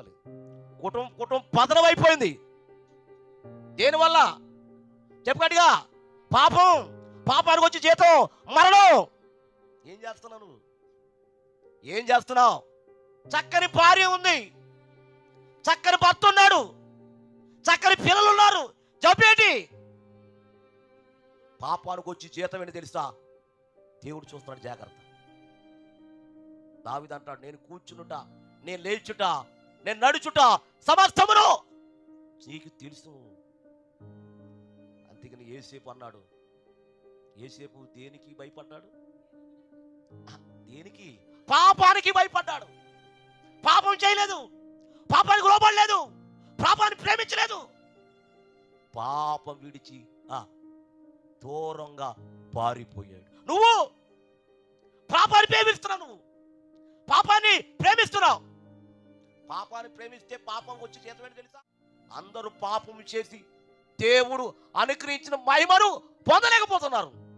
గుర్తుపెట్టుకోవాలి కుటుంబం కుటుంబం పతనం అయిపోయింది. దేనివల్ల? చెప్పగట్టుగా. పాపం పాపానికి వచ్చి జీతం మరణం. ఏం చేస్తున్నావు నువ్వు? ఏం చేస్తున్నావు? చక్కని భార్య ఉంది. చక్కని భర్త ఉన్నాడు. చక్కని పిల్లలు ఉన్నారు. జబ్బేటి? పాపానికి వచ్చి జీతం ఏంటి తెలుసా? దేవుడు చూస్తున్నాడు జాగ్రత్త. దావిదంటాడు నేను కూర్చునుట నేను లేచుట నేను నడుచుట సమస్తమును నీకు తెలుసు. అందుకని ఏసేపు అన్నాడు ఏసేపు దేనికి భయపడ్డాడు? దేనికి? పాపానికి భయపడ్డాడు. పాపం చేయలేదు. పాపానికి లోపడలేదు పాపాన్ని ప్రేమించలేదు. పాపం విడిచి ఆ, దూరంగా పారిపోయాడు. నువ్వు పాపాన్ని ప్రేమిస్తున్నావు. నువ్వు పాపాన్ని ప్రేమిస్తున్నావు. పాపాన్ని ప్రేమిస్తే పాపం వచ్చి చేతమని తెలుసా? అందరూ పాపం చేసి దేవుడు అనుగ్రహించిన మహిమను పొందలేకపోతున్నారు.